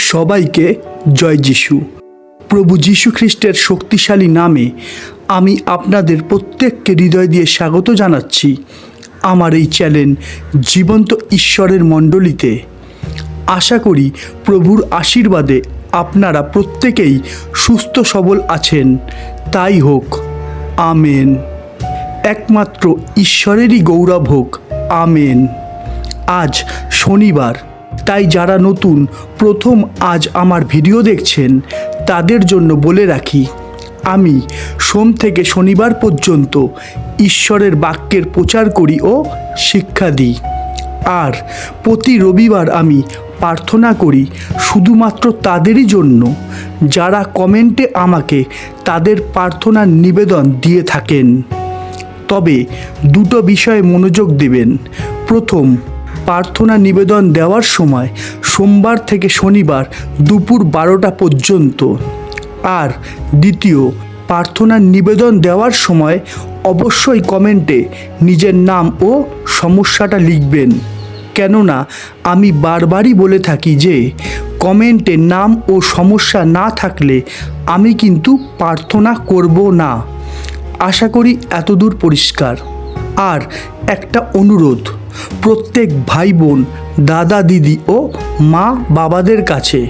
সবাইকে জয় যিশু। প্রভু যীশু খ্রিস্টের শক্তিশালী নামে আমি আপনাদের প্রত্যেককে হৃদয় দিয়ে স্বাগত জানাচ্ছি আমার এই চ্যানেল জীবন্ত ঈশ্বরের মণ্ডলীতে। আশা করি প্রভুর আশীর্বাদে আপনারা প্রত্যেকেই সুস্থ সবল আছেন। তাই হোক, আমেন। একমাত্র ঈশ্বরেরই গৌরব হোক, আমেন। আজ শনিবার। তাই যারা নতুন, প্রথম আজ আমার ভিডিও দেখছেন, তাদের জন্য বলে রাখি, আমি সোম থেকে শনিবার পর্যন্ত ঈশ্বরের বাক্যের প্রচার করি ও শিক্ষা দিই। আর প্রতি রবিবার আমি প্রার্থনা করি শুধুমাত্র তাদেরই জন্য, যারা কমেন্টে আমাকে তাদের প্রার্থনার নিবেদন দিয়ে থাকেন। তবে দুটো বিষয়ে মনোযোগ দেবেন। প্রথম প্রার্থনা নিবেদন দেওয়ার সময় সোমবার থেকে শনিবার দুপুর বারোটা পর্যন্ত। আর দ্বিতীয়, প্রার্থনা নিবেদন দেওয়ার সময় অবশ্যই কমেন্টে নিজের নাম ও সমস্যাটা লিখবেন। কেননা আমি বারবারই বলে থাকি যে, কমেন্টে নাম ও সমস্যা না থাকলে আমি কিন্তু প্রার্থনা করব না। আশা করি এতদূর পরিষ্কার। আর একটা অনুরোধ প্রত্যেক ভাই বোন দাদা, দিদি ও মা বাবাদের কাছে।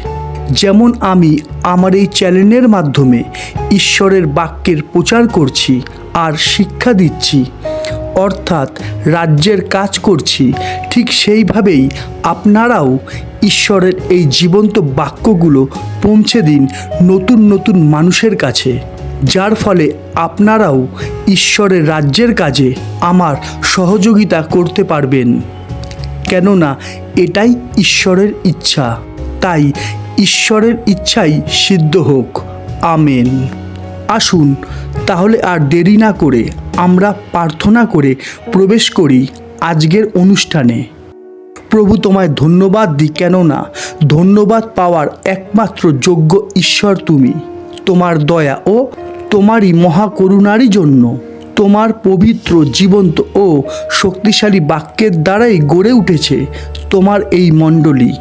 যেমন আমি আমার এই চ্যানেলের মাধ্যমে ঈশ্বরের বাক্যের প্রচার করছি আর শিক্ষা দিচ্ছি, অর্থাৎ রাজ্যের কাজ করছি, ঠিক সেইভাবেই আপনারাও ঈশ্বরের এই জীবন্ত বাক্যগুলো পৌঁছে দিন নতুন নতুন মানুষের কাছে। যার ফলে আপনারাও ঈশ্বরের রাজ্যের কাজে আমার সহযোগিতা করতে পারবেন। কেননা এটাই ঈশ্বরের ইচ্ছা। তাই ঈশ্বরের ইচ্ছাই সিদ্ধ হোক। আমেন। আসুন, তাহলে আর দেরি না করে আমরা প্রার্থনা করে প্রবেশ করি আজকের অনুষ্ঠানে। প্রভু তোমায় ধন্যবাদ দিই, কেননা ধন্যবাদ পাওয়ার একমাত্র যোগ্য ঈশ্বর তুমি। তোমার দয়া ও তোমারই মহাকরুণারই জন্য। তোমার পবিত্র, জীবন্ত ও শক্তিশালী বাক্যের দ্বারাই গড়ে উঠেছে তোমার এই মণ্ডলী।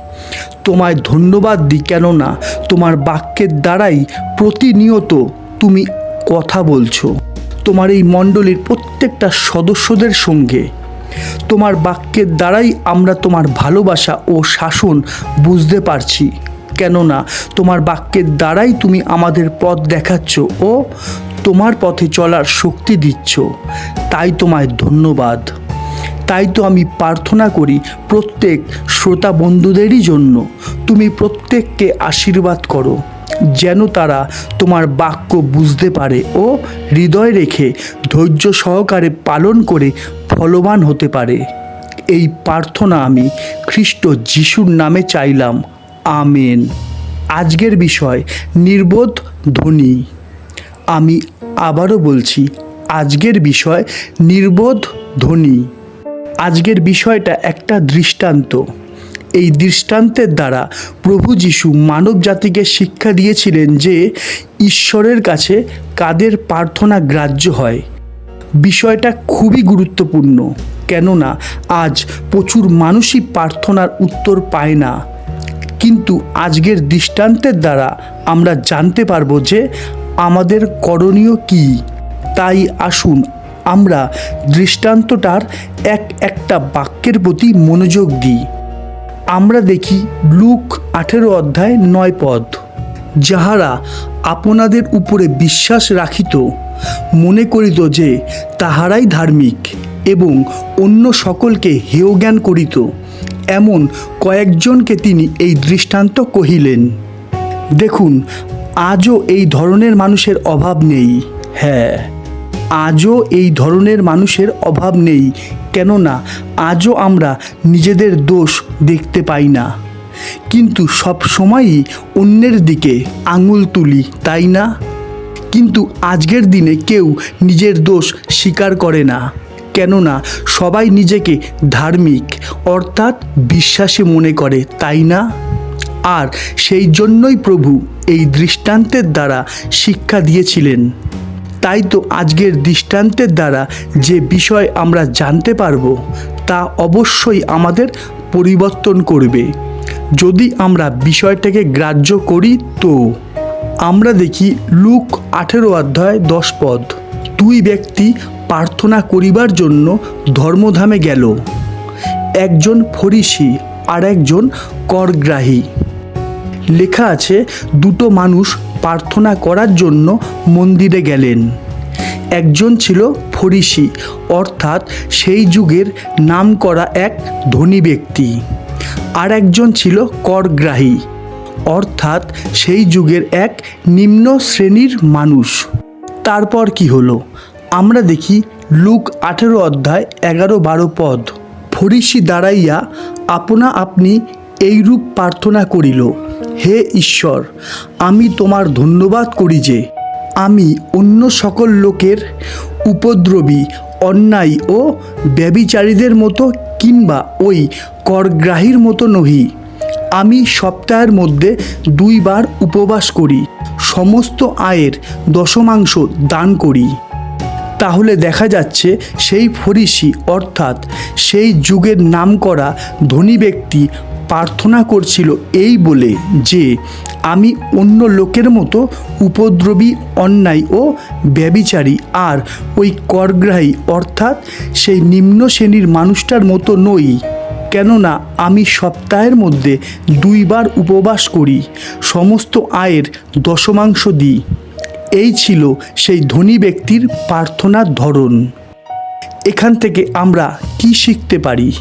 তোমায় ধন্যবাদ দিই কেননা তোমার বাক্যের দ্বারাই প্রতিনিয়ত তুমি কথা বলছো। তোমার এই মণ্ডলীর প্রত্যেকটা সদস্যদের সঙ্গে। তোমার বাক্যের দ্বারাই আমরা তোমার ভালোবাসা ও শাসন বুঝতে পারছি। কেননা তোমার বাক্যের দ্বারাই তুমি আমাদের পথ দেখাচ্ছ ও তোমার পথে চলার শক্তি দিচ্ছ। তাই তোমায় ধন্যবাদ। তাই তো আমি প্রার্থনা করি প্রত্যেক শ্রোতা বন্ধুদেরই জন্য, তুমি প্রত্যেককে আশীর্বাদ করো, যেন তারা তোমার বাক্য বুঝতে পারে ও হৃদয় রেখে ধৈর্য সহকারে পালন করে ফলবান হতে পারে। এই প্রার্থনা আমি খ্রিস্ট যিশুর নামে চাইলাম। আমেন। আজকের বিষয়, নির্বোধ ধ্বনি আমি আবারও বলছি, আজকের বিষয়, নির্বোধ ধ্বনি আজকের বিষয়টা একটা দৃষ্টান্ত। এই দৃষ্টান্তের দ্বারা প্রভু যিশু মানব জাতিকে শিক্ষা দিয়েছিলেন যে ঈশ্বরের কাছে কাদের প্রার্থনা গ্রাহ্য হয়। বিষয়টা খুবই গুরুত্বপূর্ণ, কেননা আজ প্রচুর মানুষই প্রার্থনার উত্তর পায় না। কিন্তু আজকের দৃষ্টান্তের দ্বারা আমরা জানতে পারব যে আমাদের করণীয় কী। তাই আসুন আমরা দৃষ্টান্তটার এক একটা বাক্যের প্রতি মনোযোগ দিই। আমরা দেখি লুক আঠেরো অধ্যায় নয় পদ। যাহারা আপনাদের উপরে বিশ্বাস রাখিত, মনে করিত যে তাহারাই ধার্মিক এবং অন্য সকলকে হেয় জ্ঞান করিত এমন কয়েকজনকে তিনি এই দৃষ্টান্ত কহিলেন, দেখুন, আজও এই ধরনের মানুষের অভাব নেই। হ্যাঁ আজও এই ধরনের মানুষের অভাব নেই, কেননা আজও আমরা নিজেদের দোষ দেখতে পাই না। কিন্তু সব সময়ই অন্যের দিকে আঙুল তুলি, তাই না? কিন্তু আজকের দিনে কেউ নিজের দোষ স্বীকার করে না। কেননা সবাই নিজেকে ধার্মিক, অর্থাৎ বিশ্বাসী মনে করে, তাই না? আর সেই জন্যই প্রভু এই দৃষ্টান্তের দ্বারা শিক্ষা দিয়েছিলেন। তাই তো আজকের দৃষ্টান্তের দ্বারা যে বিষয় আমরা জানতে পারব, তা অবশ্যই আমাদের পরিবর্তন করবে। যদি আমরা বিষয়টাকে গ্রাহ্য করি তো। আমরা দেখি লুক আঠেরো অধ্যায় দশ পদ। দুই ব্যক্তি প্রার্থনা করিবার জন্য ধর্মধামে গেল। একজন ফরিসি আর একজন করগ্রাহী। লেখা আছে, দুটো মানুষ প্রার্থনা করার জন্য মন্দিরে গেলেন। একজন ছিল ফরিসি, অর্থাৎ সেই যুগের নামকরা এক ধনী ব্যক্তি। আর একজন ছিল করগ্রাহী, অর্থাৎ সেই যুগের এক নিম্ন শ্রেণির মানুষ। তারপর কি হলো? আমরা দেখি লুক আঠেরো অধ্যায় এগারো বারো পদ। ফরিসি দাঁড়াইয়া, আপনা আপনি এইরূপ প্রার্থনা করিল, হে ঈশ্বর, আমি তোমার ধন্যবাদ করি যে আমি অন্য সকল লোকের উপদ্রবী, অন্যায় ও ব্যবিচারীদের মতো কিংবা ওই করগ্রাহীর মতো নহি। আমি সপ্তাহের মধ্যে দুইবার উপবাস করি, সমস্ত আয়ের দশমাংশ দান করি। তাহলে দেখা যাচ্ছে সেই ফরিসি, অর্থাৎ সেই যুগের নামকরা ধনী ব্যক্তি প্রার্থনা করছিল এই বলে যে, আমি অন্য লোকের মতো উপদ্রবী, অন্যায় ও ব্যবিচারী আর ওই করগ্রাহী, অর্থাৎ সেই নিম্ন শ্রেণির মানুষটার মতো নই। কেননা আমি সপ্তাহের মধ্যে দুইবার উপবাস করি। সমস্ত আয়ের দশমাংশ দিই। এই ছিল সেই ধনী ব্যক্তির প্রার্থনার ধরন। এখান থেকে আমরা কি শিখতে পারি?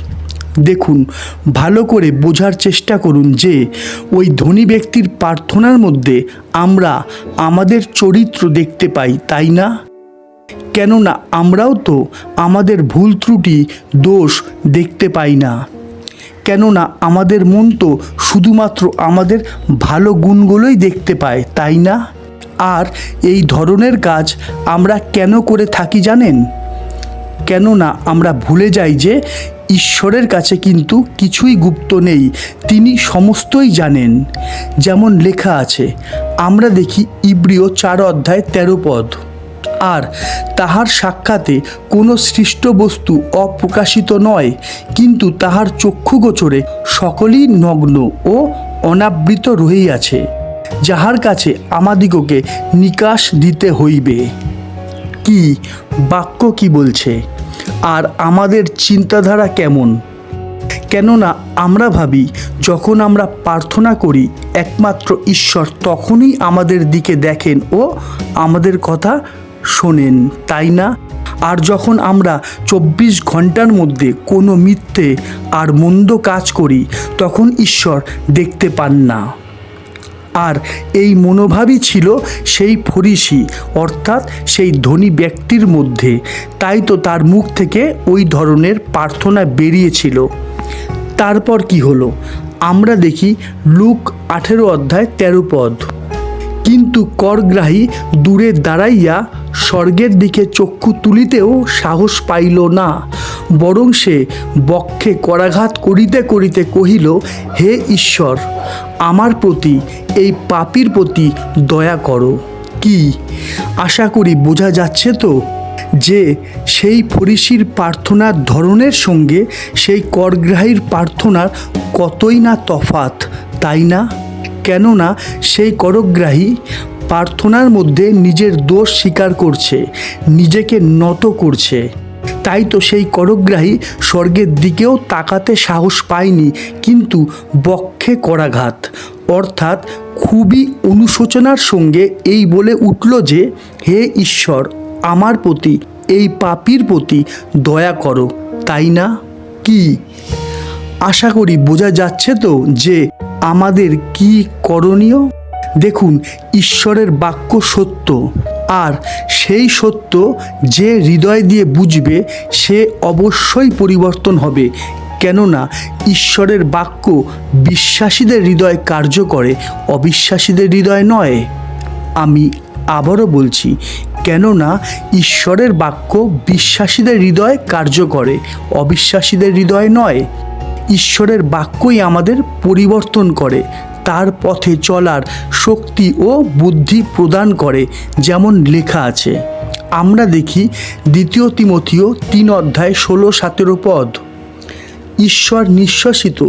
দেখুন, ভালো করে বোঝার চেষ্টা করুন যে ওই ধনী ব্যক্তির প্রার্থনার মধ্যে আমরা আমাদের চরিত্র দেখতে পাই, তাই না? কেননা আমরাও তো আমাদের ভুল ত্রুটি, দোষ দেখতে পাই না। কেননা আমাদের মন তো শুধুমাত্র আমাদের ভালো গুণগুলোই দেখতে পায়, তাই না? আর এই ধরনের কাজ আমরা কেন করে থাকি জানেন? কেননা আমরা ভুলে যাই যে ঈশ্বরের কাছে কিন্তু কিছুই গুপ্ত নেই, তিনি সমস্তই জানেন। যেমন লেখা আছে, আমরা দেখি ইব্রিয় চার অধ্যায় তেরো পদ। আর তাহার সাক্ষাতে কোনো সৃষ্ট বস্তু অপ্রকাশিত নয়, কিন্তু তাহার চক্ষুগোচরে সকলই নগ্ন ও অনাবৃত রহিয়াছে। যাহার কাছে আমাদিগকে নিকাশ দিতে হইবে। কি বাক্য কি বলছে? আর আমাদের চিন্তাধারা কেমন? কেননা আমরা ভাবি, যখন আমরা প্রার্থনা করি, একমাত্র ঈশ্বর তখনই আমাদের দিকে দেখেন ও আমাদের কথা শোনেন, তাই না? আর যখন আমরা চব্বিশ ঘণ্টার মধ্যে কোনো মিথ্যে আর মন্দ কাজ করি, তখন ঈশ্বর দেখতে পান না। আর এই মনোভাবই ছিল সেই ফরিসি, অর্থাৎ সেই ধনী ব্যক্তির মধ্যে। তাই তো তার মুখ থেকে ওই ধরনের প্রার্থনা বেরিয়েছিল। তারপর কি হলো? আমরা দেখি লুক আঠেরো অধ্যায় তেরো পদ। কিন্তু করগ্রাহী দূরে দাঁড়াইয়া স্বর্গের দিকে চক্ষু তুলিতেও সাহস পাইল না। বরং সে বক্ষে করাঘাত করিতে করিতে কহিল, হে ঈশ্বর, আমার প্রতি, এই পাপির প্রতি দয়া করো। কি? আশা করি বোঝা যাচ্ছে তো যে সেই ফরিসির প্রার্থনার ধরনের সঙ্গে সেই করগ্রাহীর প্রার্থনার কতই না তফাত তাই না? কেননা সেই করগ্রাহী প্রার্থনার মধ্যে নিজের দোষ স্বীকার করছে, নিজেকে নত করছে। তাই তো সেই করগ্রাহী স্বর্গের দিকেও তাকাতে সাহস পায়নি, কিন্তু বক্ষে করাঘাত। অর্থাৎ খুবই অনুশোচনার সঙ্গে এই বলে উঠল যে, হে ঈশ্বর, আমার প্রতি, এই পাপির প্রতি দয়া করো, তাই না? কি? আশা করি বোঝা যাচ্ছে তো যে আমাদের কি করণীয়? দেখুন, ঈশ্বরের বাক্য সত্য। আর সেই সত্য যে হৃদয় দিয়ে বুঝবে, সে অবশ্যই পরিবর্তন হবে। কেননা, ঈশ্বরের বাক্য বিশ্বাসীদের হৃদয় কার্য করে, অবিশ্বাসীদের হৃদয় নয়। আমি আবারও বলছি, কেননা, ঈশ্বরের বাক্য বিশ্বাসীদের হৃদয় কার্য করে, অবিশ্বাসীদের হৃদয় নয়। ঈশ্বরের বাক্যই আমাদের পরিবর্তন করে। তার পথে চলার শক্তি ও বুদ্ধি প্রদান করে, যেমন লেখা আছে। আমরা দেখি দ্বিতীয় তিমথিও তিন অধ্যায় ষোলো সতেরো পদ। ঈশ্বর নিঃশ্বাসিত,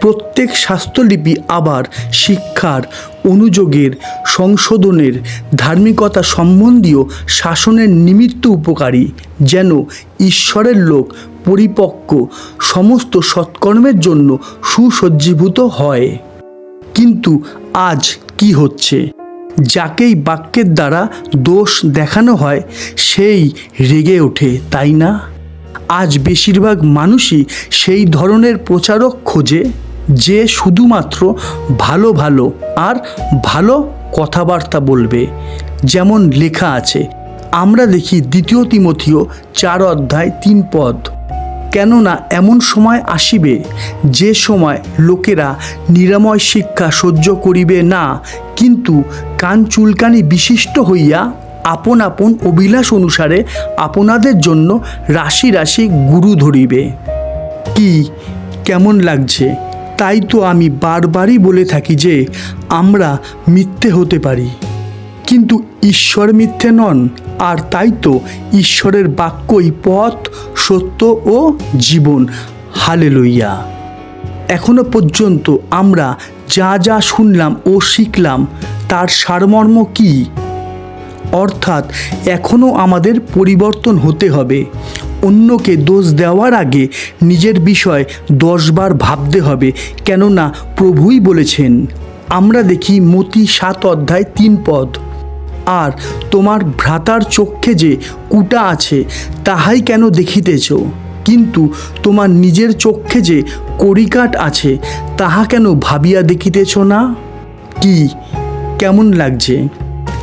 প্রত্যেক স্বাস্থ্যলিপি আবার শিক্ষার, অনুযোগের, সংশোধনের, ধার্মিকতা সম্বন্ধীয় শাসনের নিমিত্ত উপকারী, যেন ঈশ্বরের লোক পরিপক্ক, সমস্ত সৎকর্মের জন্য সুসজ্জীভূত হয়। কিন্তু আজ কি হচ্ছে? যাকেই বাক্যের দ্বারা দোষ দেখানো হয়, সেই রেগে ওঠে, তাই না? আজ বেশিরভাগ মানুষই সেই ধরনের প্রচারক খোঁজে, যে শুধুমাত্র ভালো ভালো আর ভালো কথাবার্তা বলবে। যেমন লেখা আছে, আমরা দেখি দ্বিতীয় তিমথিও চার অধ্যায় তিন পদ। কেননা এমন সময় আসিবে যে সময় লোকেরা নিরাময় শিক্ষা সহ্য করিবে না, কিন্তু কান চুলকানি বিশিষ্ট হইয়া আপন আপন অভিলাষ অনুসারে আপনাদের জন্য রাশি রাশি গুরু ধরিবে। কি কেমন লাগছে? তাই তো আমি বারবারই বলে থাকি যে আমরা মিথ্যে হতে পারি। কিন্তু ঈশ্বর মিথ্যে নন আর তাই তো ঈশ্বরের বাক্যই পথ, সত্য ও জীবন। হালে লইয়া এখনও পর্যন্ত আমরা যা যা শুনলাম ও শিখলাম, তার সারমর্ম কী? অর্থাৎ এখনও আমাদের পরিবর্তন হতে হবে। অন্যকে দোষ দেওয়ার আগে নিজের বিষয় দশবার ভাবতে হবে, কেননা প্রভুই বলেছেন। আমরা দেখি মতি সাত অধ্যায় তিন পদ। আর তোমার ভ্রাতার চক্ষে যে কুটা আছে, তাহাই কেন দেখিতেছ? কিন্তু তোমার নিজের চক্ষে যে কড়িকাঠ আছে, তাহা কেন ভাবিয়া দেখিতেছ না? কি, কেমন লাগছে?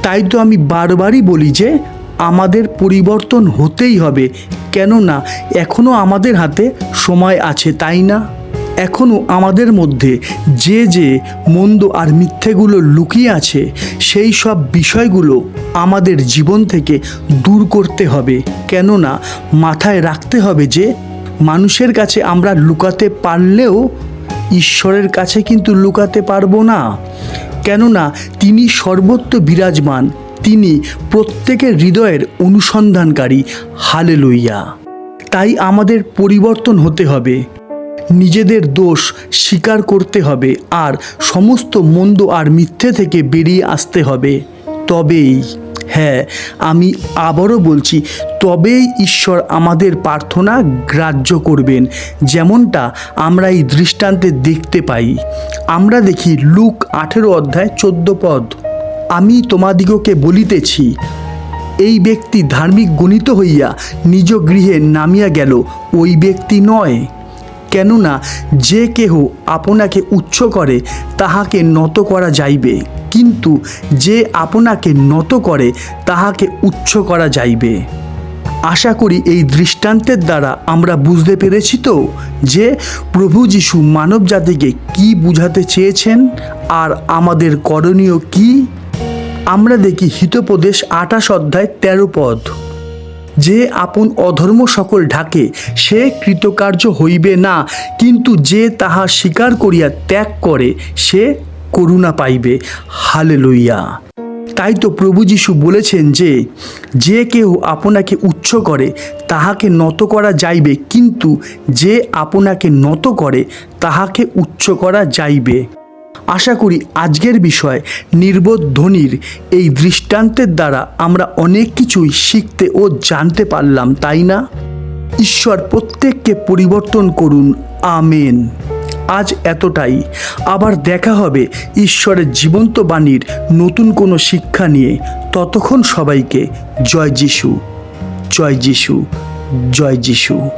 তাই তো আমি বারবারই বলি যে, আমাদের পরিবর্তন হতেই হবে, কেননা এখনও আমাদের হাতে সময় আছে, তাই না? এখনও আমাদের মধ্যে যে যে মন্দ আর মিথ্যেগুলো লুকিয়ে আছে, সেই সব বিষয়গুলো আমাদের জীবন থেকে দূর করতে হবে। কেননা, মাথায় রাখতে হবে যে, মানুষের কাছে আমরা লুকাতে পারলেও ঈশ্বরের কাছে কিন্তু লুকাতে পারব না। কেননা, তিনি সর্বত্র বিরাজমান, তিনি প্রত্যেকের হৃদয়ের অনুসন্ধানকারী। হালে লইয়া তাই আমাদের পরিবর্তন হতে হবে। নিজেদের দোষ স্বীকার করতে হবে আর সমস্ত মন্দ আর মিথ্যে থেকে বেরিয়ে আসতে হবে। তবেই হ্যাঁ আমি আবারও বলছি, তবেই ঈশ্বর আমাদের প্রার্থনা গ্রাহ্য করবেন। যেমনটা আমরা এই দৃষ্টান্তে দেখতে পাই। আমরা দেখি লুক আঠেরো অধ্যায় চোদ্দ পদ। আমি তোমাদিগকে বলিতেছি, এই ব্যক্তি ধার্মিক গণিত হইয়া নিজ গৃহে নামিয়া গেল, ওই ব্যক্তি নয়। কেননা যে কেহ আপনাকে উচ্চ করে, তাহাকে নত করা যাইবে। কিন্তু যে আপনাকে নত করে, তাহাকে উচ্চ করা যাইবে। আশা করি এই দৃষ্টান্তের দ্বারা আমরা বুঝতে পেরেছি তো যে প্রভু যিশু মানব জাতিকে কী বুঝাতে চেয়েছেন আর আমাদের করণীয় কি? আমরা দেখি হিতোপদেশ আঠাশ অধ্যায় তেরো পদ। যে আপন অধর্ম সকল ঢাকে, সে কৃতকার্য হইবে না। কিন্তু যে তাহা স্বীকার করিয়া ত্যাগ করে, সে করুণা পাইবে। হালে লইয়া তাই তো প্রভু যিশু বলেছেন যে যে কেউ আপনাকে উচ্চ করে, তাহাকে নত করা যাইবে। কিন্তু যে আপনাকে নত করে, তাহাকে উচ্চ করা যাইবে। আশা করি আজকের বিষয় নির্বোধ ধ্বনির এই দৃষ্টান্তের দ্বারা আমরা অনেক কিছুই শিখতে ও জানতে পারলাম, তাই না? ঈশ্বর প্রত্যেককে পরিবর্তন করুন। আমেন। আজ এতটাই। আবার দেখা হবে ঈশ্বরের জীবন্ত বাণীর নতুন কোনো শিক্ষা নিয়ে। ততক্ষণ সবাইকে জয় যিশু। জয় যিশু। জয় যিশু।